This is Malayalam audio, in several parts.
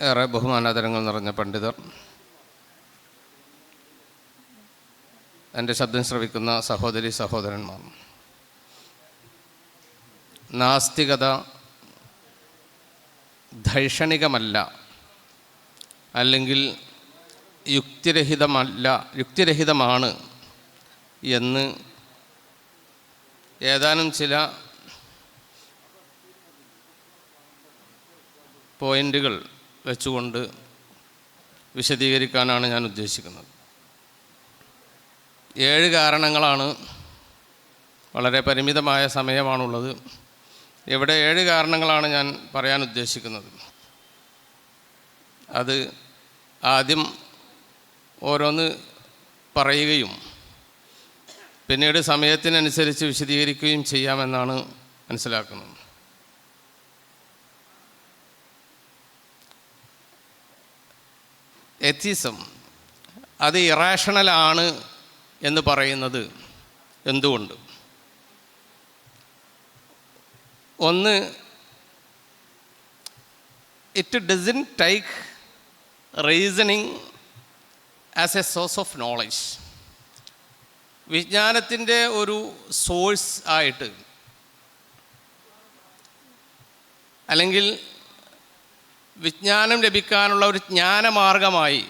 ഏറെ ബഹുമാനാദരങ്ങൾ നിറഞ്ഞ പണ്ഡിതർ. എന്റെ ശബ്ദം ശ്രവിക്കുന്ന സഹോദരി സഹോദരന്മാർ. നാസ്തികത ധൈഷണികമല്ല അല്ലെങ്കിൽ യുക്തിരഹിതമല്ല യുക്തിരഹിതമാണ് എന്ന് ഏതാനും ചില പോയിന്റുകൾ വെച്ചുകൊണ്ട് വിശദീകരിക്കാനാണ് ഞാൻ ഉദ്ദേശിക്കുന്നത്. ഏഴ് കാരണങ്ങളാണ് വളരെ പരിമിതമായ സമയമാണുള്ളത്. ഇവിടെ ഏഴ് കാരണങ്ങളാണ് ഞാൻ പറയാൻ ഉദ്ദേശിക്കുന്നത്? അത് ആദ്യം ഓരോന്ന് പറയുകയും പിന്നീട് സമയത്തിനനുസരിച്ച് വിശദീകരിക്കുകയും ചെയ്യാമെന്നാണ് മനസ്സിലാക്കുന്നത്. എത്തിസം. അത് ഇറാഷണലാണ് എന്ന് പറയുന്നത് എന്തുകൊണ്ട്? ഒന്ന് it doesn't take reasoning as a source of knowledge വിജ്ഞാനത്തിന്റെ ഒരു സോഴ്സ് ആയിട്ട് അല്ലെങ്കിൽ വിജ്ഞാനം ലഭിക്കാനുള്ള ഒരു ജ്ഞാനമാർഗമായി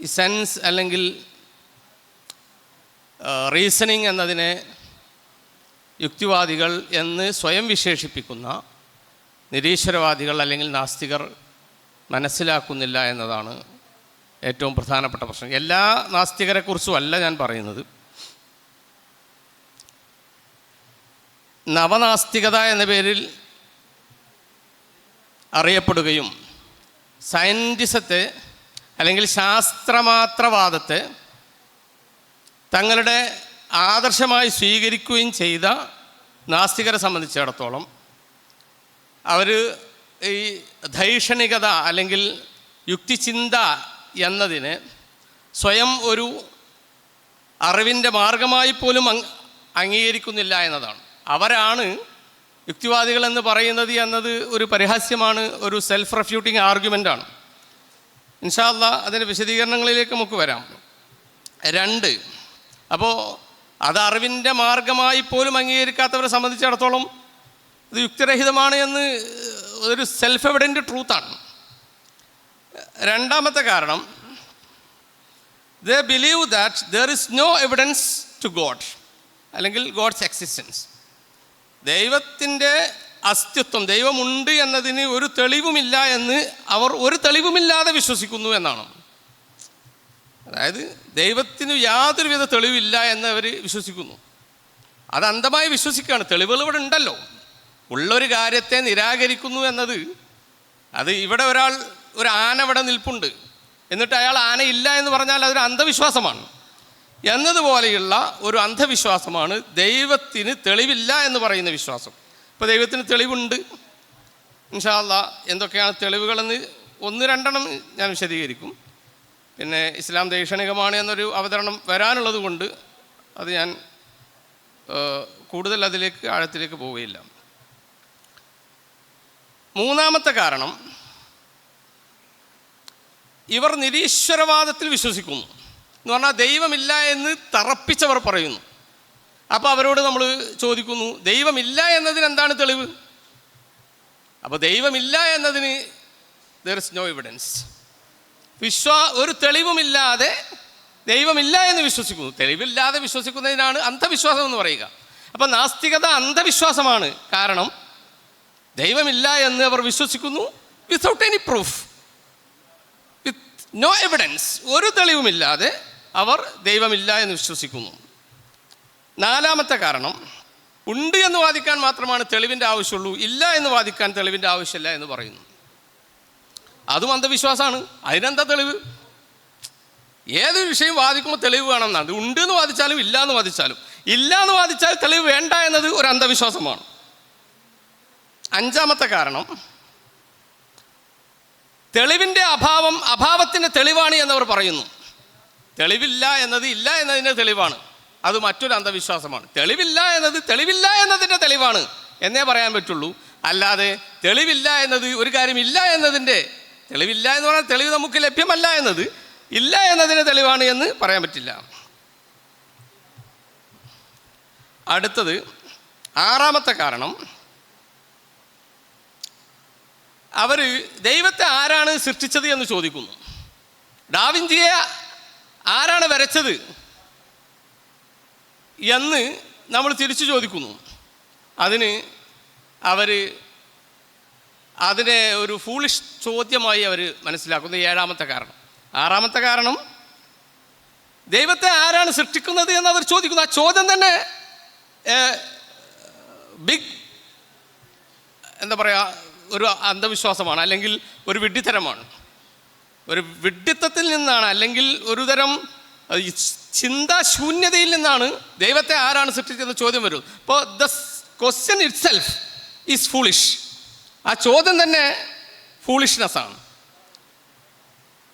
ഈ സെൻസ് അല്ലെങ്കിൽ റീസണിങ് എന്നതിനെ യുക്തിവാദികൾ എന്ന് സ്വയം വിശേഷിപ്പിക്കുന്ന നിരീശ്വരവാദികൾ അല്ലെങ്കിൽ നാസ്തികർ മനസ്സിലാക്കുന്നില്ല എന്നതാണ് ഏറ്റവും പ്രധാനപ്പെട്ട പ്രശ്നം. എല്ലാ നാസ്തികരെക്കുറിച്ചുമല്ല ഞാൻ പറയുന്നത്. നവനാസ്തികത എന്ന പേരിൽ അറിയപ്പെടുകയും സയന്റിസത്തെ അല്ലെങ്കിൽ ശാസ്ത്രമാത്രവാദത്തെ തങ്ങളുടെ ആദർശമായി സ്വീകരിക്കുകയും ചെയ്ത നാസ്തികരെ സംബന്ധിച്ചിടത്തോളം അവർ ഈ ധൈഷണികത അല്ലെങ്കിൽ യുക്തിചിന്ത എന്നതിനെ സ്വയം ഒരു അറിവിന്റെ മാർഗമായി പോലും അംഗീകരിക്കുന്നില്ല എന്നതാണ്. അവരാണ് യുക്തിവാദികൾ എന്ന് പറയുന്നത് എന്നത് ഒരു പരിഹാസ്യമാണ് ഒരു സെൽഫ് റെഫ്യൂട്ടിങ് ആർഗ്യുമെന്റാണ് ഇൻഷാല്ല അതിന്റെ വിശദീകരണങ്ങളിലേക്ക് നമുക്ക് വരാം. രണ്ട് അപ്പോൾ അത് അറിവിന്റെ മാർഗമായി പോലും അംഗീകരിക്കാത്തവരെ സംബന്ധിച്ചിടത്തോളം ഇത് യുക്തിരഹിതമാണ് എന്ന് ഒരു സെൽഫ് എവിഡന്റ് ട്രൂത്താണ് രണ്ടാമത്തെ കാരണം they believe that there is no evidence to God അല്ലെങ്കിൽ ഗോഡ്സ് എക്സിസ്റ്റൻസ് ദൈവത്തിന്റെ അസ്തിത്വം ദൈവമുണ്ട് എന്നതിന് ഒരു തെളിവുമില്ല എന്ന് അവർ ഒരു തെളിവുമില്ലാതെ വിശ്വസിക്കുന്നു എന്നാണ്. അതായത് ദൈവത്തിന് യാതൊരുവിധ തെളിവില്ല എന്ന് അവർ വിശ്വസിക്കുന്നു. അത് അന്ധമായി വിശ്വസിക്കുകയാണ്. തെളിവുകൾ ഇവിടെ ഉണ്ടല്ലോ. ഉള്ളൊരു കാര്യത്തെ നിരാകരിക്കുന്നു എന്നത് അത് ഇവിടെ ഒരാൾ ഒരു ആന ഇവിടെ നിൽപ്പുണ്ട്. എന്നിട്ട് അയാൾ ആന ഇല്ല എന്ന് പറഞ്ഞാൽ അതൊരു അന്ധവിശ്വാസമാണ്. എന്നതുപോലെയുള്ള ഒരു അന്ധവിശ്വാസമാണ് ദൈവത്തിന് തെളിവില്ല എന്ന് പറയുന്ന വിശ്വാസം. ഇപ്പോൾ ദൈവത്തിന് തെളിവുണ്ട്. ഇൻഷാല്ല എന്തൊക്കെയാണ് തെളിവുകളെന്ന് ഒന്ന് രണ്ടെണ്ണം ഞാൻ വിശദീകരിക്കും. പിന്നെ ഇസ്ലാം ദൈക്ഷണികമാണ് എന്നൊരു അവതരണം വരാനുള്ളത് കൊണ്ട് അത് ഞാൻ കൂടുതൽ അതിലേക്ക് ആഴത്തിലേക്ക് പോവുകയില്ല. മൂന്നാമത്തെ കാരണം ഇവർ നിരീശ്വരവാദത്തിൽ വിശ്വസിക്കുന്നു. എന്ന് പറഞ്ഞാൽ ദൈവമില്ല എന്ന് തറപ്പിച്ചവർ പറയുന്നു. അപ്പോൾ അവരോട് നമ്മൾ ചോദിക്കുന്നു ദൈവമില്ല എന്നതിന് എന്താണ് തെളിവ്? അപ്പോൾ ദൈവമില്ല എന്നതിന് ദർ ഇസ് നോ എവിഡൻസ് വിശ്വാ ഒരു തെളിവുമില്ലാതെ ദൈവമില്ല എന്ന് വിശ്വസിക്കുന്നു. തെളിവില്ലാതെ വിശ്വസിക്കുന്നതിനാണ് അന്ധവിശ്വാസം എന്ന് പറയുക. അപ്പം നാസ്തികത അന്ധവിശ്വാസമാണ്. കാരണം ദൈവമില്ല എന്ന് അവർ വിശ്വസിക്കുന്നു without any proof with no evidence ഒരു തെളിവുമില്ലാതെ അവർ ദൈവമില്ല എന്ന് വിശ്വസിക്കുന്നു. നാലാമത്തെ കാരണം ഉണ്ട് എന്ന് വാദിക്കാൻ മാത്രമാണ് തെളിവിന്റെ ആവശ്യമുള്ളൂ ഇല്ല എന്ന് വാദിക്കാൻ തെളിവിന്റെ ആവശ്യമില്ല എന്ന് പറയുന്നു. അതും അന്ധവിശ്വാസമാണ് അതിനെന്താ തെളിവ്? ഏതൊരു വിഷയം വാദിക്കുമ്പോൾ തെളിവ് വേണമെന്നാണ്. ഉണ്ട് എന്ന് വാദിച്ചാലും ഇല്ല എന്ന് വാദിച്ചാലും. ഇല്ല എന്ന് വാദിച്ചാൽ തെളിവ് വേണ്ട എന്നത് ഒരു അന്ധവിശ്വാസമാണ്. അഞ്ചാമത്തെ കാരണം തെളിവിന്റെ അഭാവം അഭാവത്തിന്റെ തെളിവാണ് എന്നവർ പറയുന്നു. തെളിവില്ല എന്നത് ഇല്ല എന്നതിന്റെ തെളിവാണ്. അത് മറ്റൊരു അന്ധവിശ്വാസമാണ്. തെളിവില്ല എന്നത് തെളിവില്ല എന്നതിന്റെ തെളിവാണ്. എന്നേ പറയാൻ പറ്റുള്ളൂ. അല്ലാതെ തെളിവില്ല എന്നത് ഒരു കാര്യം ഇല്ല എന്നതിന്റെ തെളിവില്ല എന്ന് പറഞ്ഞാൽ തെളിവ് നമുക്ക് ലഭ്യമല്ല എന്നത് ഇല്ല എന്നതിന്റെ തെളിവാണ് എന്ന് പറയാൻ പറ്റില്ല. അടുത്തത് ആറാമത്തെ കാരണം. അവർ ദൈവത്തെ ആരാണ് സൃഷ്ടിച്ചത് എന്ന് ചോദിക്കുന്നു. ഡാവിഞ്ചിയെ ആരാണ് വരച്ചത്? എന്ന് നമ്മൾ തിരിച്ചു ചോദിക്കുന്നു. അതിന് അവർ അതിനെ ഒരു ഫൂളിഷ് ചോദ്യമായി അവർ മനസ്സിലാക്കുന്നു. ഏഴാമത്തെ കാരണം. ആറാമത്തെ കാരണം ദൈവത്തെ ആരാണ് സൃഷ്ടിക്കുന്നത് എന്ന് അവർ ചോദിക്കുന്നു. ആ ചോദ്യം തന്നെ ബിഗ് എന്താ പറയുക ഒരു അന്ധവിശ്വാസമാണ് അല്ലെങ്കിൽ ഒരു വിഡ്ഢിത്തരമാണ്. ഒരു വിഡ്ഢിത്തത്തിൽ നിന്നാണ് അല്ലെങ്കിൽ ഒരുതരം ചിന്താശൂന്യതയിൽ നിന്നാണ് ദൈവത്തെ ആരാണ് സൃഷ്ടിച്ചതെന്ന് ചോദ്യം വരും അപ്പോൾ the question itself is foolish. ആ ചോദ്യം തന്നെ ഫൂളിഷ്നെസ് ആണ്.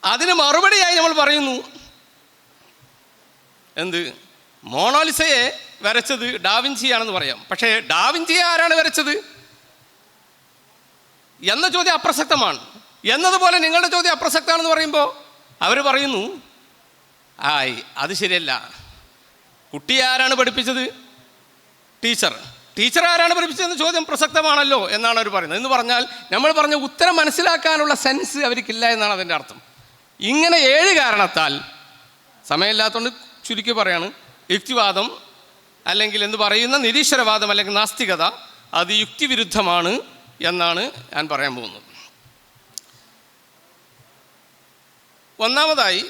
അതിന് മറുപടിയായി നമ്മൾ പറയുന്നു എന്ത്? മോണോലിസയെ വരച്ചത് ഡാവിഞ്ചിയാണെന്ന് പറയാം. പക്ഷേ ഡാവിഞ്ചിയെ ആരാണ് വരച്ചത്? എന്ന ചോദ്യം അപ്രസക്തമാണ്. എന്നതുപോലെ നിങ്ങളുടെ ചോദ്യം അപ്രസക്തമാണെന്ന് പറയുമ്പോൾ അവർ പറയുന്നു ആയി അത് ശരിയല്ല. കുട്ടി ആരാണ് പഠിപ്പിച്ചത്? ടീച്ചർ. ടീച്ചർ ആരാണ് പഠിപ്പിച്ചതെന്ന് ചോദ്യം പ്രസക്തമാണല്ലോ എന്നാണ് അവർ പറയുന്നത്. എന്ന് പറഞ്ഞാൽ നമ്മൾ പറഞ്ഞ ഉത്തരം മനസ്സിലാക്കാനുള്ള സെൻസ് അവർക്കില്ല എന്നാണ് അതിന്റെ അർത്ഥം. ഇങ്ങനെ ഏഴ് കാരണത്താൽ സമയമില്ലാത്തതുകൊണ്ട് ചുരുക്കി പറയാണ് യുക്തിവാദം അല്ലെങ്കിൽ എന്ന് പറയുന്ന നിരീശ്വരവാദം അല്ലെങ്കിൽ നാസ്തികത അത് യുക്തിവിരുദ്ധമാണ് എന്നാണ് ഞാൻ പറയാൻ പോകുന്നത്. ഒന്നാമതായി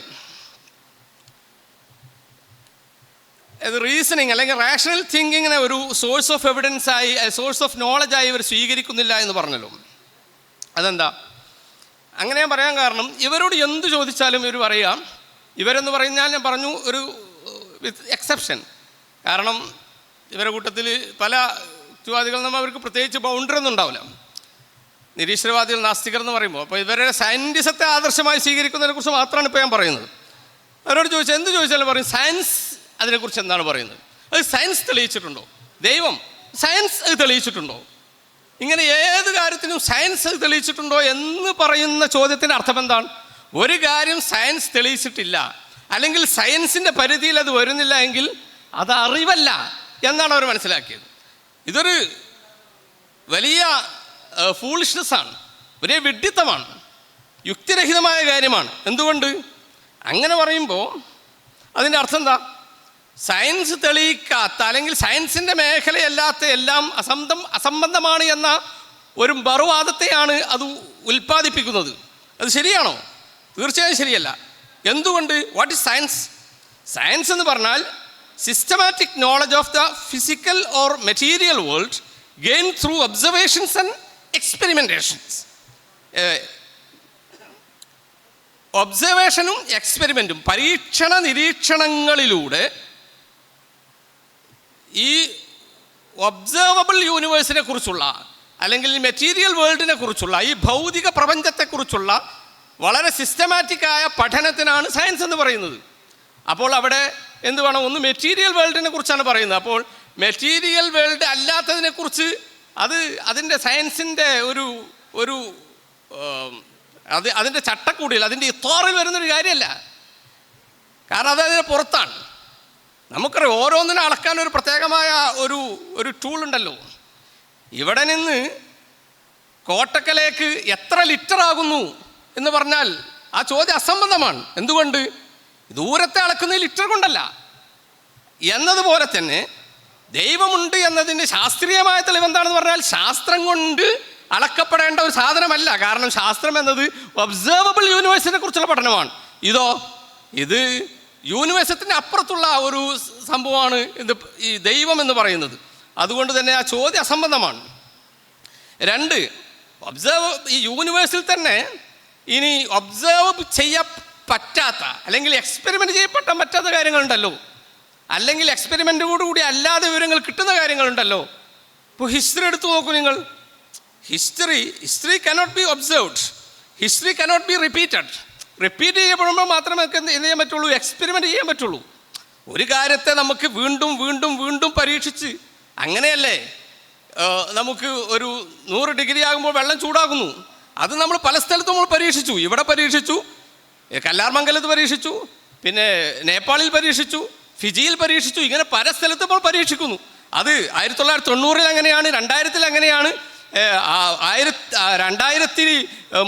ഇത് റീസണിങ് അല്ലെങ്കിൽ റാഷണൽ തിങ്കിങ്ങിനെ ഒരു സോഴ്സ് ഓഫ് എവിഡൻസ് ആയി സോഴ്സ് ഓഫ് നോളജായി ഇവർ സ്വീകരിക്കുന്നില്ല എന്ന് പറഞ്ഞല്ലോ അതെന്താ അങ്ങനെ ഞാൻ പറയാൻ കാരണം ഇവരോട് എന്ത് ചോദിച്ചാലും ഇവർ പറയാം ഇവരെന്ന് പറഞ്ഞാൽ ഞാൻ പറഞ്ഞു ഒരു വിത്ത് എക്സെപ്ഷൻ കാരണം ഇവരുടെ കൂട്ടത്തിൽ പല ചുവാദികളും അവർക്ക് പ്രത്യേകിച്ച് ബൗണ്ടറി ഒന്നും ഉണ്ടാവില്ല നിരീശ്വരവാദികൾ നാസ്തികർ എന്ന് പറയുമ്പോൾ അപ്പോൾ ഇവരുടെ സയന്റിസത്തെ ആദർശമായി സ്വീകരിക്കുന്നതിനെ കുറിച്ച് മാത്രമാണ് ഇപ്പോൾ ഞാൻ പറയുന്നത്. അവരോട് ചോദിച്ചാൽ എന്ത് ചോദിച്ചാലും പറയും സയൻസ് അതിനെക്കുറിച്ച് എന്താണ് പറയുന്നത്? അത് സയൻസ് തെളിയിച്ചിട്ടുണ്ടോ? ദൈവം സയൻസ് അത് തെളിയിച്ചിട്ടുണ്ടോ? ഇങ്ങനെ ഏത് കാര്യത്തിനും സയൻസ് അത് തെളിയിച്ചിട്ടുണ്ടോ എന്ന് പറയുന്ന ചോദ്യത്തിന്റെ അർത്ഥം എന്താണ്? ഒരു കാര്യം സയൻസ് തെളിയിച്ചിട്ടില്ല. അല്ലെങ്കിൽ സയൻസിന്റെ പരിധിയിൽ അത് വരുന്നില്ല എങ്കിൽ അത് അറിവല്ല എന്നാണ് അവർ മനസ്സിലാക്കിയത്. ഇതൊരു വലിയ ഫൂളിഷ്നെസ് ആണ്. വലിയ വിഡ്ഢിത്തമാണ്. യുക്തിരഹിതമായ കാര്യമാണ്. എന്തുകൊണ്ട്? അങ്ങനെ പറയുമ്പോൾ അതിന്റെ അർത്ഥം എന്താ? സയൻസ് തെളിയിക്കാത്ത അല്ലെങ്കിൽ സയൻസിന്റെ മേഖലയല്ലാത്ത എല്ലാം അസംബന്ധം അസംബന്ധമാണ് എന്ന ഒരു മറുവാദത്തെയാണ് അത് ഉൽപ്പാദിപ്പിക്കുന്നത്. അത് ശരിയാണോ? തീർച്ചയായും ശരിയല്ല. എന്തുകൊണ്ട്? വാട്ട് ഇസ് സയൻസ് സയൻസ് എന്ന് പറഞ്ഞാൽ systematic knowledge of the physical or material world gain through observations and experimentations ഒബ്സർവേഷനും എക്സ്പെരിമെന്റും പരീക്ഷണ നിരീക്ഷണങ്ങളിലൂടെ ഈ ഒബ്സർവബിൾ യൂണിവേഴ്സിനെ കുറിച്ചുള്ള അല്ലെങ്കിൽ മെറ്റീരിയൽ വേൾഡിനെ കുറിച്ചുള്ള ഈ ഭൗതിക പ്രപഞ്ചത്തെക്കുറിച്ചുള്ള വളരെ സിസ്റ്റമാറ്റിക്കായ പഠനത്തിനാണ് സയൻസ് എന്ന് പറയുന്നത്. അപ്പോൾ അവിടെ എന്ത് വേണം ഒന്ന് മെറ്റീരിയൽ വേൾഡിനെ കുറിച്ചാണ് പറയുന്നത്. അപ്പോൾ മെറ്റീരിയൽ വേൾഡ് അല്ലാത്തതിനെക്കുറിച്ച് അത് അതിന്റെ സയൻസിന്റെ ഒരു ഒരു അത് അതിന്റെ ചട്ടക്കൂടിയിൽ അതിന്റെ ഇത്തോറിൽ വരുന്നൊരു കാര്യമല്ല. കാരണം അത് അതിന് പുറത്താണ്. നമുക്കറിയാം ഓരോന്നിനും അളക്കാൻ ഒരു പ്രത്യേകമായ ഒരു ഒരു ടൂൾ ഉണ്ടല്ലോ. ഇവിടെ നിന്ന് കോട്ടക്കലേക്ക് എത്ര ലിറ്റർ ആകുന്നു എന്ന് പറഞ്ഞാൽ ആ ചോദ്യം അസംബന്ധമാണ്. എന്തുകൊണ്ട്? ദൂരത്തെ അളക്കുന്ന ലിറ്റർ കൊണ്ടല്ല. എന്നതുപോലെ തന്നെ ദൈവമുണ്ട് എന്നതിന്റെ ശാസ്ത്രീയമായ തെളിവ് എന്താണെന്ന് പറഞ്ഞാൽ ശാസ്ത്രം കൊണ്ട് അളക്കപ്പെടേണ്ട ഒരു സാധനമല്ല. കാരണം ശാസ്ത്രം എന്നത് ഒബ്സർവബിൾ യൂണിവേഴ്സിനെ കുറിച്ചുള്ള പഠനമാണ്. ഇതോ ഇത് യൂണിവേഴ്സത്തിന് അപ്പുറത്തുള്ള ഒരു സംഭവമാണ് ഇത് ഈ ദൈവം എന്ന് പറയുന്നത്. അതുകൊണ്ട് തന്നെ ആ ചോദ്യം അസംബന്ധമാണ്. രണ്ട് ഒബ്സർവ് ഈ യൂണിവേഴ്സിൽ തന്നെ ഇനി ഒബ്സർവ് ചെയ്യ പറ്റാത്ത അല്ലെങ്കിൽ എക്സ്പെരിമെന്റ് ചെയ്യപ്പെട്ടാൻ പറ്റാത്ത കാര്യങ്ങളുണ്ടല്ലോ. അല്ലെങ്കിൽ എക്സ്പെരിമെന്റോട് കൂടി അല്ലാതെ വിവരങ്ങൾ കിട്ടുന്ന കാര്യങ്ങളുണ്ടല്ലോ. ഇപ്പോൾ ഹിസ്റ്ററി എടുത്തു നോക്കൂ നിങ്ങൾ. History history cannot be observed history cannot be repeated repeat ചെയ്യപ്പെടുമ്പോൾ മാത്രമേ എന്ത് ചെയ്യാൻ പറ്റുള്ളൂ? എക്സ്പെരിമെന്റ് ചെയ്യാൻ പറ്റുള്ളൂ. ഒരു കാര്യത്തെ നമുക്ക് വീണ്ടും വീണ്ടും വീണ്ടും പരീക്ഷിച്ച് അങ്ങനെയല്ലേ? നമുക്ക് ഒരു നൂറ് ഡിഗ്രി ആകുമ്പോൾ വെള്ളം ചൂടാകുന്നു. അത് നമ്മൾ പല സ്ഥലത്തും നമ്മൾ പരീക്ഷിച്ചു. ഇവിടെ പരീക്ഷിച്ചു. കല്ലാർമംഗലത്ത് പരീക്ഷിച്ചു. പിന്നെ നേപ്പാളിൽ പരീക്ഷിച്ചു. ഫിജിയിൽ പരീക്ഷിച്ചു. ഇങ്ങനെ പല സ്ഥലത്തും ഇപ്പോൾ പരീക്ഷിക്കുന്നു. അത് ആയിരത്തി തൊള്ളായിരത്തി തൊണ്ണൂറിൽ അങ്ങനെയാണ് രണ്ടായിരത്തിൽ അങ്ങനെയാണ് ആയിരത്തി രണ്ടായിരത്തി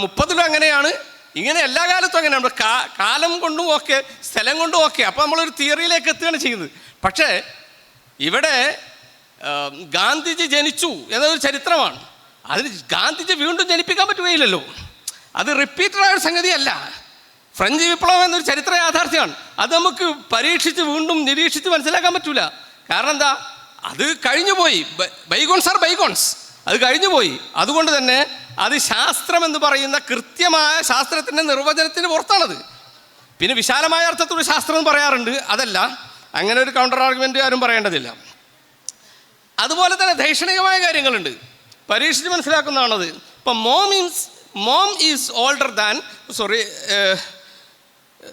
മുപ്പതിലും അങ്ങനെയാണ്. ഇങ്ങനെ എല്ലാ കാലത്തും അങ്ങനെ നമ്മൾ കാലം കൊണ്ടും ഒക്കെ സ്ഥലം കൊണ്ടും ഒക്കെ അപ്പോൾ നമ്മളൊരു തിയറിയിലേക്ക് എത്തുകയാണ് ചെയ്യുന്നത്. പക്ഷേ ഇവിടെ ഗാന്ധിജി ജനിച്ചു എന്നതൊരു ചരിത്രമാണ്. അതിന് ഗാന്ധിജി വീണ്ടും ജനിപ്പിക്കാൻ പറ്റുകയില്ലല്ലോ. അത് റിപ്പീറ്റഡ് ആയ ഒരു സംഗതിയല്ല. ഫ്രഞ്ച് വിപ്ലവം എന്നൊരു ചരിത്ര യാഥാർത്ഥ്യമാണ്. അത് നമുക്ക് പരീക്ഷിച്ച് വീണ്ടും നിരീക്ഷിച്ച് മനസ്സിലാക്കാൻ പറ്റൂല. കാരണം എന്താ? അത് കഴിഞ്ഞുപോയി. Bygones are bygones. അത് കഴിഞ്ഞുപോയി. അതുകൊണ്ട് തന്നെ അത് ശാസ്ത്രം എന്ന് പറയുന്ന കൃത്യമായ ശാസ്ത്രത്തിന്റെ നിർവചനത്തിന് പുറത്താണത്. പിന്നെ വിശാലമായ അർത്ഥത്തിൽ ശാസ്ത്രം എന്ന് പറയാറുണ്ട്. അതല്ല അങ്ങനെ ഒരു കൗണ്ടർ ആർഗ്യുമെന്റ് ആരും പറയേണ്ടതില്ല. അതുപോലെ തന്നെ ദൈക്ഷണികമായ കാര്യങ്ങളുണ്ട്. പരീക്ഷിച്ച് മനസ്സിലാക്കുന്നതാണത്. ഇപ്പം mom means mom is older than sorry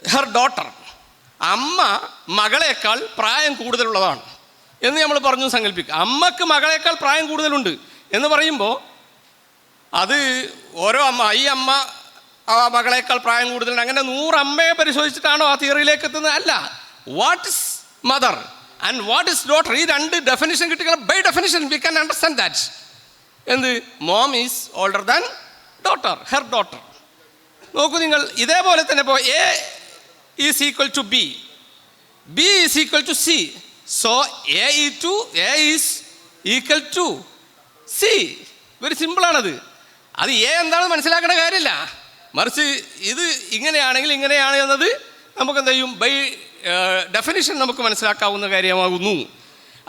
her daughter അമ്മ മകളേക്കാൾ പ്രായം കൂടുതലുള്ളതാണ്. എന്ന് നമ്മൾ പറഞ്ഞു സങ്കല്പിക്കുക. അമ്മയ്ക്ക് മകളേക്കാൾ പ്രായം കൂടുതലുണ്ട് എന്ന് പറയുമ്പോൾ അത് ഓരോ അമ്മ ഈ അമ്മ ആ മകളേക്കാൾ പ്രായം കൂടുതലുണ്ട്. അങ്ങനെ നൂറ് അമ്മയെ പരിശോധിച്ചിട്ടാണോ ആ തിയറിയിലേക്ക് എത്തുന്നത്? അല്ല. What is mother and what is daughter ഈ രണ്ട് ഡെഫിനിഷൻ കിട്ടിയാൽ by definition we can understand that എന്ത്? Mom is older than daughter her daughter നോക്കൂ നിങ്ങൾ ഇതേപോലെ തന്നെ ഇപ്പോൾ A is equal to B B is equal to C so A ഈ to A is equal to C very സിമ്പിളാണത് അത് എ എന്താണെന്ന് മനസ്സിലാക്കേണ്ട കാര്യമില്ല. മറിച്ച് ഇത് ഇങ്ങനെയാണെങ്കിൽ ഇങ്ങനെയാണ് എന്നത് നമുക്ക് എന്ത് ചെയ്യും ബൈ ഡെഫിനിഷൻ നമുക്ക് മനസ്സിലാക്കാവുന്ന കാര്യമാകുന്നു.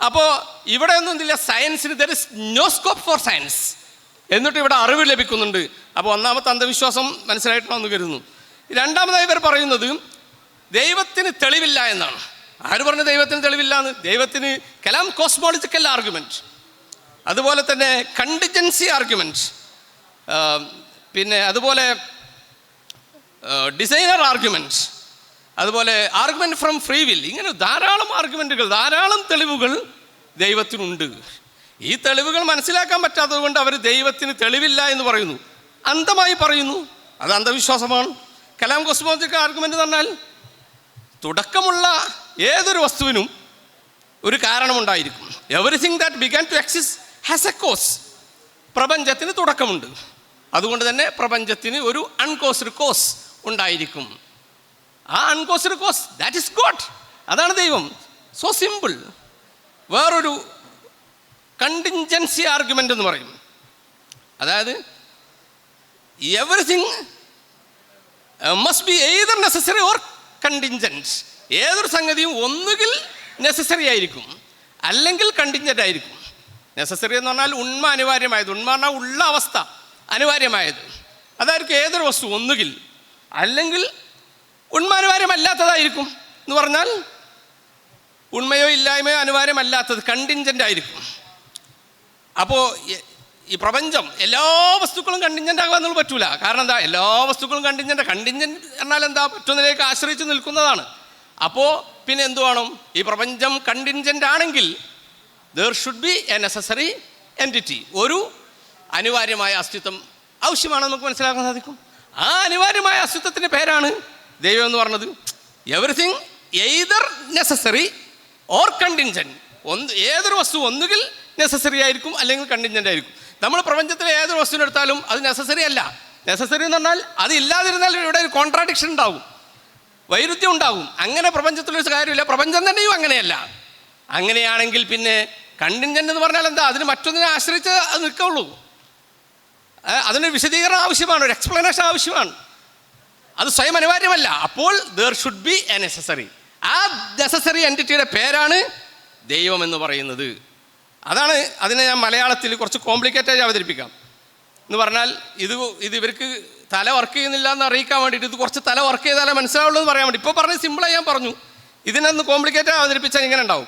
അപ്പോൾ ഇവിടെ ഒന്നും ഇല്ല സയൻസിന് there is no scope for science എന്നിട്ട് ഇവിടെ അറിവ് ലഭിക്കുന്നുണ്ട്. അപ്പോൾ ഒന്നാമത്തെ അന്ധവിശ്വാസം മനസ്സിലായിട്ടാണെന്ന് കരുതുന്നു. രണ്ടാമതായി ഇവർ പറയുന്നത് ദൈവത്തിന് തെളിവില്ല എന്നാണ്. ആര് പറഞ്ഞു ദൈവത്തിന് തെളിവില്ല എന്ന്? ദൈവത്തിന് കലാം കോസ്മോളജിക്കൽ ആർഗ്യുമെന്റ് അതുപോലെ തന്നെ കണ്ടിജൻസി ആർഗ്യുമെന്റ് പിന്നെ അതുപോലെ ഡിസൈനർ ആർഗ്യുമെന്റ് അതുപോലെ ആർഗ്യുമെന്റ് ഫ്രം ഫ്രീ വിൽ ഇങ്ങനെ ധാരാളം ആർഗ്യുമെന്റുകൾ ധാരാളം തെളിവുകൾ ദൈവത്തിനുണ്ട്. ഈ തെളിവുകൾ മനസ്സിലാക്കാൻ പറ്റാത്തത് കൊണ്ട് അവർ ദൈവത്തിന് തെളിവില്ല എന്ന് പറയുന്നു. അന്ധമായി പറയുന്നു. അത് അന്ധവിശ്വാസമാണ്. കലാം കോസ്മോളജിക്കൽ ആർഗ്യുമെന്റ് എന്ന് പറഞ്ഞാൽ തുടക്കമുള്ള ഏതൊരു വസ്തുവിനും ഒരു കാരണമുണ്ടായിരിക്കും. Everything that began to exist has a cause പ്രപഞ്ചത്തിന് തുടക്കമുണ്ട്. അതുകൊണ്ട് തന്നെ പ്രപഞ്ചത്തിന് ഒരു അൺകോസ്ഡ് കോസ് ഉണ്ടായിരിക്കും. ആ uncaused cause that is God അതാണ് ദൈവം. സോ സിമ്പിൾ വേറൊരു കണ്ടിൻജൻസി ആർഗ്യുമെന്റ് എന്ന് പറയും. അതായത് everything must be either necessary or contingent ഏതൊരു സംഗതിയും ഒന്നുകിൽ നെസസറി ആയിരിക്കും അല്ലെങ്കിൽ കണ്ടിഞ്ചന്റ് ആയിരിക്കും. നെസസറി എന്ന് പറഞ്ഞാൽ ഉണ്മ അനിവാര്യമായത്. ഉണ്മ പറഞ്ഞാൽ ഉള്ള അവസ്ഥ അനിവാര്യമായത്. അതായിരിക്കും ഏതൊരു വസ്തു ഒന്നുകിൽ അല്ലെങ്കിൽ ഉണ്മ അനിവാര്യമല്ലാത്തതായിരിക്കും എന്ന് പറഞ്ഞാൽ ഉണ്മയോ ഇല്ലായ്മയോ അനിവാര്യമല്ലാത്തത് കണ്ടിഞ്ചന്റ് ആയിരിക്കും. അപ്പോൾ ഈ പ്രപഞ്ചം എല്ലാ വസ്തുക്കളും കണ്ടിഞ്ചന്റ് ആകാമെന്നുള്ള പറ്റൂല. കാരണം എന്താ? എല്ലാ വസ്തുക്കളും കണ്ടിഞ്ചന്റ് കണ്ടിഞ്ചന്റ് എന്നാൽ എന്താ? പറ്റുന്നതിലേക്ക് ആശ്രയിച്ച് നിൽക്കുന്നതാണ്. അപ്പോൾ പിന്നെ എന്തു വേണം? ഈ പ്രപഞ്ചം കണ്ടിഞ്ചന്റ് ആണെങ്കിൽ there should be a necessary entity ഒരു അനിവാര്യമായ അസ്തിത്വം ആവശ്യമാണെന്ന് നമുക്ക് മനസ്സിലാക്കാൻ സാധിക്കും. ആ അനിവാര്യമായ അസ്തിത്വത്തിന്റെ പേരാണ് ദൈവം എന്ന് പറഞ്ഞത്. Everything either necessary or contingent ഒന്ന് ഏതൊരു വസ്തു ഒന്നുകിൽ നെസസറി ആയിരിക്കും അല്ലെങ്കിൽ കണ്ടിഞ്ചന്റ് ആയിരിക്കും. നമ്മൾ പ്രപഞ്ചത്തിലെ ഏതൊരു വസ്തുവിനെ എടുത്താലും അത് നെസസറി അല്ല. നെസസറി എന്ന് പറഞ്ഞാൽ അത് ഇല്ലാതിരുന്നാൽ ഇവിടെ ഒരു കോൺട്രാഡിക്ഷൻ ഉണ്ടാവും. വൈരുദ്ധ്യം ഉണ്ടാവും. അങ്ങനെ പ്രപഞ്ചത്തിലൊരു കാര്യമില്ല. പ്രപഞ്ചം തന്നെയും അങ്ങനെയല്ല. അങ്ങനെയാണെങ്കിൽ പിന്നെ കണ്ടിഞ്ചന്റ് എന്ന് പറഞ്ഞാൽ എന്താ? അതിന് മറ്റൊന്നിനെ ആശ്രയിച്ച് അത് നിൽക്കുള്ളൂ. അതിന് വിശദീകരണം ആവശ്യമാണ്. ഒരു എക്സ്പ്ലനേഷൻ ആവശ്യമാണ്. അത് സ്വയം അനിവാര്യമല്ല. അപ്പോൾ there should be a necessary ആ നെസസറി എന്റിറ്റിയുടെ പേരാണ് ദൈവം എന്ന് പറയുന്നത്. അതാണ് അതിനെ ഞാൻ മലയാളത്തിൽ കുറച്ച് കോംപ്ലിക്കേറ്റായി അവതരിപ്പിക്കാം. എന്ന് പറഞ്ഞാൽ ഇത് ഇത് ഇവർക്ക് തല വർക്ക് ചെയ്യുന്നില്ല എന്ന് അറിയിക്കാൻ വേണ്ടിയിട്ട് ഇത് കുറച്ച് തല വർക്ക് ചെയ്താലേ മനസ്സിലാവുള്ളൂ എന്ന് പറയാൻ വേണ്ടി. ഇപ്പോൾ പറഞ്ഞ് സിമ്പിളായി ഞാൻ പറഞ്ഞു. ഇതിനൊന്ന് കോംപ്ലിക്കേറ്റായി അവതരിപ്പിച്ചാൽ ഇങ്ങനെ ഉണ്ടാവും.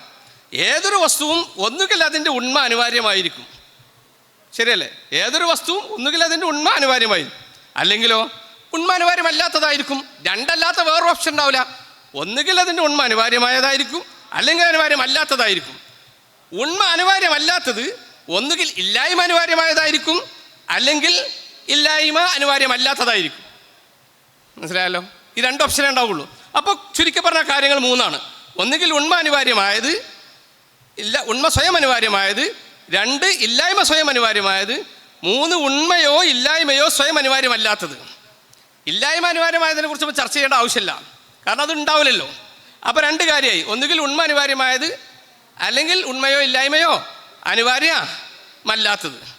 ഏതൊരു വസ്തുവും ഒന്നുകിൽ അതിന്റെ ഉണ്മ അനിവാര്യമായിരിക്കും. ശരിയല്ലേ? ഏതൊരു വസ്തുവും ഒന്നുകിൽ അതിന്റെ ഉണ്മ അനിവാര്യമായിരിക്കും. അല്ലെങ്കിലോ? ഉണ്മ അനിവാര്യമല്ലാത്തതായിരിക്കും. രണ്ടല്ലാത്ത വേറൊരു ഓപ്ഷൻ ഉണ്ടാവില്ല. ഒന്നുകിൽ അതിന്റെ ഉണ്മ അനിവാര്യമായതായിരിക്കും. അല്ലെങ്കിൽ അനിവാര്യമല്ലാത്തതായിരിക്കും. ഉണ്മ അനിവാര്യമല്ലാത്തത് ഒന്നുകിൽ ഇല്ലായ്മ അനിവാര്യമായതായിരിക്കും അല്ലെങ്കിൽ ഇല്ലായ്മ അനിവാര്യമല്ലാത്തതായിരിക്കും. മനസ്സിലായല്ലോ? ഈ രണ്ട് ഓപ്ഷനേ ഉണ്ടാവുള്ളൂ. അപ്പോൾ ചുരുക്കി പറഞ്ഞ കാര്യങ്ങൾ മൂന്നാണ്. ഒന്നുകിൽ ഉണ്മ അനിവാര്യമായത് ഇല്ല ഉണ്മ സ്വയം അനിവാര്യമായത് രണ്ട് ഇല്ലായ്മ സ്വയം അനിവാര്യമായത് മൂന്ന് ഉണ്മയോ ഇല്ലായ്മയോ സ്വയം അനിവാര്യമല്ലാത്തത്. ഇല്ലായ്മ അനിവാര്യമായതിനെ കുറിച്ച് ചർച്ച ചെയ്യേണ്ട ആവശ്യമില്ല. കാരണം അത് ഉണ്ടാവില്ലല്ലോ. അപ്പോൾ രണ്ട് കാര്യമായി. ഒന്നുകിൽ ഉണ്മ അനിവാര്യമായത് അല്ലെങ്കിൽ ഉണ്മയോ ഇല്ലായ്മയോ? അനിവാര്യ മല്ലാത്തത്.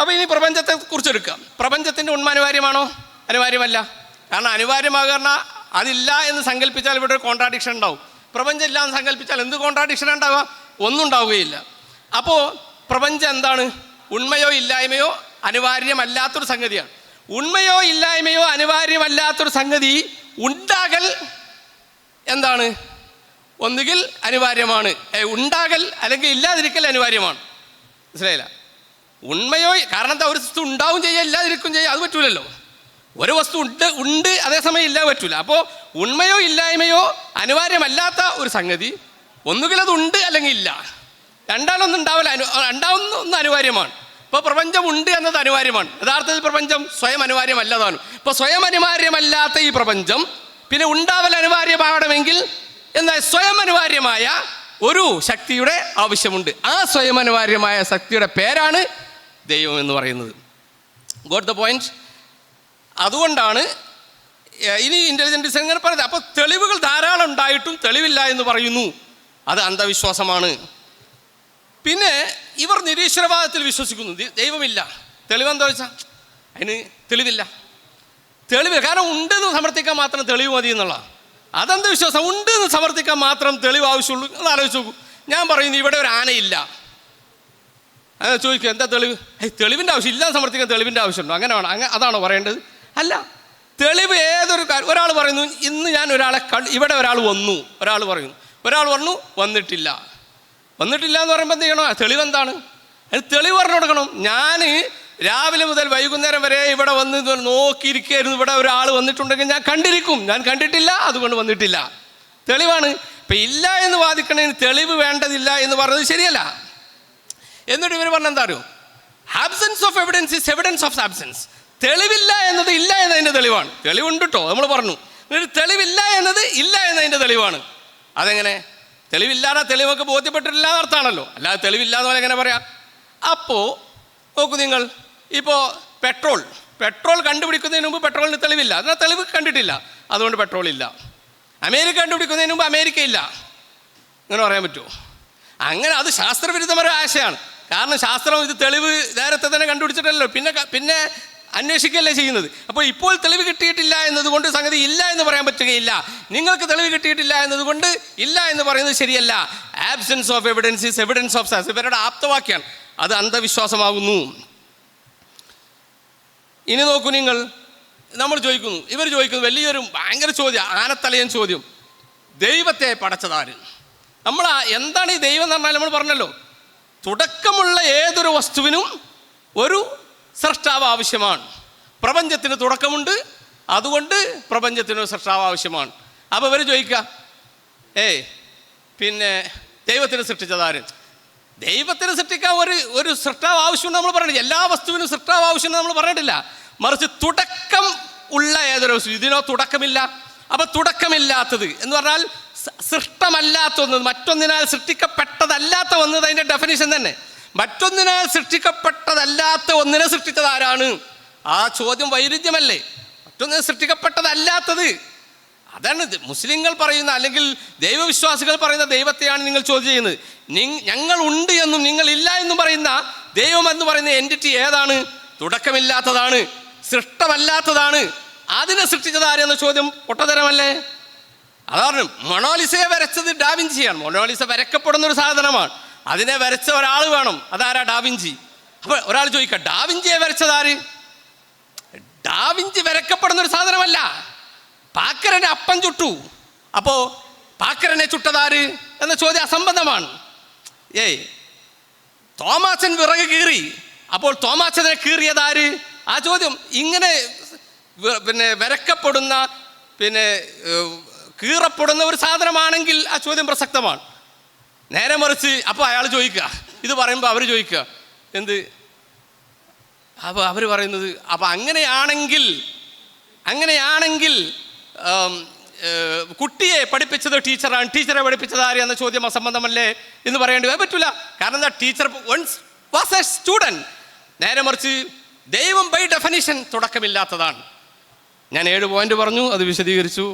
അപ്പോൾ ഇനി പ്രപഞ്ചത്തെ കുറിച്ചെടുക്കാം പ്രപഞ്ചത്തിന്റെ ഉണ്മ അനിവാര്യമാണോ? അനിവാര്യമല്ല. കാരണം അനിവാര്യമാകുന്ന അതില്ല എന്ന് സങ്കല്പിച്ചാൽ ഇവിടെ ഒരു കോൺട്രാഡിക്ഷൻ ഉണ്ടാവും. പ്രപഞ്ചം ഇല്ല എന്ന് സങ്കല്പിച്ചാൽ എന്ത് കോൺട്രാഡിക്ഷൻ ഉണ്ടാവുക ഒന്നും ഉണ്ടാവുകയില്ല. അപ്പോൾ പ്രപഞ്ചം എന്താണ്? ഉണ്മയോ ഇല്ലായ്മയോ അനിവാര്യമല്ലാത്തൊരു സംഗതിയാണ്. ഉണ്മയോ ഇല്ലായ്മയോ അനിവാര്യമല്ലാത്തൊരു സംഗതി ഉണ്ടാകൽ എന്താണ്? ഒന്നുകിൽ അനിവാര്യമാണ്. ഉണ്ടാകൽ അല്ലെങ്കിൽ ഇല്ലാതിരിക്കൽ അനിവാര്യമാണ്. മനസ്സിലായില്ല? ഉണ്മയോ കാരണം എന്താ ഒരു വസ്തു ഉണ്ടാവും ചെയ്യുക ഇല്ലാതിരിക്കും ചെയ്യുക അത് പറ്റൂലല്ലോ. ഒരു വസ്തു ഉണ്ട് ഉണ്ട് അതേസമയം ഇല്ല പറ്റൂല. അപ്പോൾ ഉണ്മയോ ഇല്ലായ്മയോ അനിവാര്യമല്ലാത്ത ഒരു സംഗതി. ഒന്നുകിൽ അത് ഉണ്ട് അല്ലെങ്കിൽ ഇല്ല. രണ്ടാലൊന്നും ഉണ്ടാവില്ല അനു രണ്ടാവുന്ന ഒന്ന് അനിവാര്യമാണ്. ഇപ്പോൾ പ്രപഞ്ചം ഉണ്ട് എന്നത് അനിവാര്യമാണ്. യഥാർത്ഥത്തിൽ പ്രപഞ്ചം സ്വയം അനിവാര്യമല്ലതാണ്. ഇപ്പോൾ സ്വയം അനിവാര്യമല്ലാത്ത ഈ പ്രപഞ്ചം പിന്നെ ഉണ്ടാവൽ അനിവാര്യമാകണമെങ്കിൽ എന്താ സ്വയം അനിവാര്യമായ ഒരു ശക്തിയുടെ ആവശ്യമുണ്ട്. ആ സ്വയം അനിവാര്യമായ ശക്തിയുടെ പേരാണ് ദൈവം എന്ന് പറയുന്നത്. ഗോട്ട് ദ പോയിന്റ് അതുകൊണ്ടാണ് ഇനി ഇന്റലിജൻസ് ഡിസൈൻ ഇങ്ങനെ പറയുന്നത് അപ്പോൾ തെളിവുകൾ ധാരാളം ഉണ്ടായിട്ടും തെളിവില്ല എന്ന് പറയുന്നു. അത് അന്ധവിശ്വാസമാണ്. പിന്നെ ഇവർ നിരീശ്വരവാദത്തിൽ വിശ്വസിക്കുന്നു. ദൈവമില്ല. തെളിവെന്താ വെച്ചാൽ അതിന് തെളിവില്ല. തെളിവില്ല കാരണം ഉണ്ടെന്ന് സമർത്ഥിക്കാൻ മാത്രം തെളിവ് മതി എന്നുള്ള അതെന്ത് ഉണ്ട് എന്ന് സമർത്ഥിക്കാൻ മാത്രം തെളിവ് ആവശ്യമുള്ളൂ നിങ്ങൾ ആലോചിച്ച് നോക്കൂ. ഞാൻ പറയുന്നു ഇവിടെ ഒരു ആനയില്ല. അങ്ങനെ ചോദിക്കും എന്താ തെളിവ്? തെളിവിന്റെ ആവശ്യം ഇല്ലാതെ സമർത്ഥിക്കാൻ തെളിവിന്റെ ആവശ്യമുണ്ടോ? അങ്ങനെ വേണം. അങ്ങനെ അതാണോ പറയേണ്ടത്? അല്ല തെളിവ് ഏതൊരു ഒരാൾ പറയുന്നു ഇന്ന് ഞാൻ ഒരാളെ ഇവിടെ ഒരാൾ വന്നു. ഒരാൾ പറയുന്നു. ഒരാൾ പറഞ്ഞു വന്നിട്ടില്ല. വന്നിട്ടില്ല എന്ന് പറയുമ്പോൾ എന്ത് ചെയ്യണം? തെളിവെന്താണ്? അതിന് തെളിവ് പറഞ്ഞു കൊടുക്കണം. ഞാൻ രാവിലെ മുതൽ വൈകുന്നേരം വരെ ഇവിടെ വന്ന് നോക്കിയിരിക്കുകയായിരുന്നു ഇവിടെ ഒരാൾ വന്നിട്ടുണ്ടെങ്കിൽ ഞാൻ കണ്ടിരിക്കും. ഞാൻ കണ്ടിട്ടില്ല അതുകൊണ്ട് വന്നിട്ടില്ല. തെളിവാണ്. ഇപ്പം ഇല്ല എന്ന് വാദിക്കണതിന് തെളിവ് വേണ്ടതില്ല എന്ന് പറഞ്ഞത് ശരിയല്ല. എന്നിട്ട് ഇവർ പറഞ്ഞ എന്താ അറിയോ? Absence of evidence is evidence of absence തെളിവില്ല എന്നത് ഇല്ല എന്നതിന്റെ തെളിവാണ്. തെളിവുണ്ട് കേട്ടോ നമ്മൾ പറഞ്ഞു. എന്നിട്ട് തെളിവില്ല എന്നത് ഇല്ല എന്നതിന്റെ തെളിവാണ്. അതെങ്ങനെ? തെളിവില്ലാതെ തെളിവൊക്കെ ബോധ്യപ്പെട്ടിട്ടില്ല എന്നർത്ഥമാണല്ലോ. അല്ലാതെ തെളിവില്ലാതെ പോലെ എങ്ങനെ പറയാം? അപ്പോൾ നോക്കൂ നിങ്ങൾ. ഇപ്പോൾ പെട്രോൾ. പെട്രോൾ കണ്ടുപിടിക്കുന്നതിന് മുമ്പ് പെട്രോളിന് തെളിവില്ല. എന്നാൽ തെളിവ് കണ്ടിട്ടില്ല. അതുകൊണ്ട് പെട്രോൾ ഇല്ല അമേരിക്ക കണ്ടുപിടിക്കുന്നതിന് മുമ്പ് അമേരിക്ക ഇല്ല അങ്ങനെ പറയാൻ പറ്റുമോ? അങ്ങനെ അത് ശാസ്ത്രവിരുദ്ധമായ ആശയമാണ് കാരണം ശാസ്ത്രം ഇത് തെളിവ് നേരത്തെ തന്നെ കണ്ടുപിടിച്ചിട്ടല്ലോ. പിന്നെ പിന്നെ അന്വേഷിക്കുകയല്ലേ ചെയ്യുന്നത്. അപ്പോൾ ഇപ്പോൾ തെളിവ് കിട്ടിയിട്ടില്ല എന്നതുകൊണ്ട് സംഗതി ഇല്ല എന്ന് പറയാൻ പറ്റുകയില്ല. നിങ്ങൾക്ക് തെളിവ് കിട്ടിയിട്ടില്ല എന്നതുകൊണ്ട് ഇല്ല എന്ന് പറയുന്നത് ശരിയല്ല. Absence of evidence is evidence of സാസ് ഇവരുടെ ആപ്തവാക്യാണ്. അത് അന്ധവിശ്വാസമാകുന്നു. ഇനി നോക്കൂ നിങ്ങൾ. നമ്മൾ ചോദിക്കുന്നു. ഇവർ ചോദിക്കുന്നു വലിയൊരു ഭയങ്കര ചോദ്യം ആനത്തലയൻ ചോദ്യം. ദൈവത്തെ പടച്ചതാര് നമ്മൾ എന്താണ് ഈ ദൈവം എന്ന് പറഞ്ഞാൽ നമ്മൾ പറഞ്ഞല്ലോ. തുടക്കമുള്ള ഏതൊരു വസ്തുവിനും ഒരു സൃഷ്ടാവ് ആവശ്യമാണ്. പ്രപഞ്ചത്തിന് തുടക്കമുണ്ട്. അതുകൊണ്ട് പ്രപഞ്ചത്തിന് ഒരു സൃഷ്ടാവ് ആവശ്യമാണ്. അപ്പോൾ ഇവർ ചോദിക്കുക ഏയ് പിന്നെ ദൈവത്തിന് സൃഷ്ടിച്ചതാര് ദൈവത്തിന് സൃഷ്ടിക്കാൻ ഒരു ഒരു സൃഷ്ടാവ് ആവശ്യമുണ്ട് നമ്മൾ പറഞ്ഞില്ല എല്ലാ വസ്തുവിനും സൃഷ്ടാവ് ആവശ്യമുണ്ട് നമ്മൾ പറഞ്ഞിട്ടില്ല. മറിച്ച് തുടക്കം ഉള്ള ഏതൊരു വസ്തു ഇതിനോ തുടക്കമില്ല. അപ്പൊ തുടക്കമില്ലാത്തത് എന്ന് പറഞ്ഞാൽ സൃഷ്ടമല്ലാത്ത ഒന്ന് മറ്റൊന്നിനാൽ സൃഷ്ടിക്കപ്പെട്ടതല്ലാത്ത ഒന്ന് അതിന്റെ ഡെഫിനിഷൻ തന്നെ. മറ്റൊന്നിനാൽ സൃഷ്ടിക്കപ്പെട്ടതല്ലാത്ത ഒന്നിനെ സൃഷ്ടിച്ചത് ആരാണ്? ആ ചോദ്യം വൈരുദ്ധ്യമല്ലേ? മറ്റൊന്നിനെ സൃഷ്ടിക്കപ്പെട്ടതല്ലാത്തത് അതാണ് മുസ്ലിങ്ങൾ പറയുന്ന അല്ലെങ്കിൽ ദൈവവിശ്വാസികൾ പറയുന്ന ദൈവത്തെയാണ് നിങ്ങൾ ചോദ്യം ചെയ്യുന്നത്. ഞങ്ങൾ ഉണ്ട് എന്നും നിങ്ങൾ ഇല്ല എന്നും പറയുന്ന ദൈവം എന്ന് പറയുന്ന എന്റിറ്റി ഏതാണ്? തുടക്കമില്ലാത്തതാണ് സൃഷ്ടമല്ലാത്തതാണ്. അതിനെ സൃഷ്ടിച്ചത് ആരെന്ന ചോദ്യം പൊട്ടതരമല്ലേ അതാണ് മൊണോലിസയെ വരച്ചത് ഡാവിഞ്ചിയാണ്. മൊണോലിസ വരക്കപ്പെടുന്ന ഒരു സാധനമാണ്. അതിനെ വരച്ച ഒരാൾ വേണം. അതാരാ? ഡാവിഞ്ചി. അപ്പോൾ ഒരാൾ ചോദിക്കാം ഡാവിഞ്ചിയെ വരച്ചത് ആര്? ഡാവിഞ്ചി വരക്കപ്പെടുന്ന ഒരു സാധനമല്ല. പാക്കരനെ അപ്പം ചുട്ടു. അപ്പോൾ പാക്കരനെ ചുട്ടതാര്? എന്ന ചോദ്യം അസംബന്ധമാണ്. ഏയ് തോമാച്ചൻ വിറക് കീറി. അപ്പോൾ തോമാച്ചനെ കീറിയതാര്? ആ ചോദ്യം ഇങ്ങനെ പിന്നെ വരക്കപ്പെടുന്ന പിന്നെ കീറപ്പെടുന്ന ഒരു സാധനമാണെങ്കിൽ ആ ചോദ്യം പ്രസക്തമാണ്. നേരെ മറിച്ച് അപ്പോൾ അയാൾ ചോദിക്കുക. ഇത് പറയുമ്പോൾ അവർ ചോദിക്കുക. എന്ത്? അപ്പോൾ അവർ പറയുന്നത് അപ്പോൾ അങ്ങനെയാണെങ്കിൽ അങ്ങനെയാണെങ്കിൽ കുട്ടിയെ പഠിപ്പിച്ചത് ടീച്ചറാണ്. ടീച്ചറെ പഠിപ്പിച്ചത് എന്ന ചോദ്യം അസംബന്ധമല്ലേ എന്ന് പറയേണ്ടി പറ്റില്ല കാരണം എന്താ? Teacher once was a student നേരെ മറിച്ച് ദൈവം ബൈ ഡെഫനിഷൻ തുടക്കമില്ലാത്തതാണ്. ഞാൻ ഏഴ് പോയിന്റ് പറഞ്ഞു അത് വിശദീകരിച്ചു.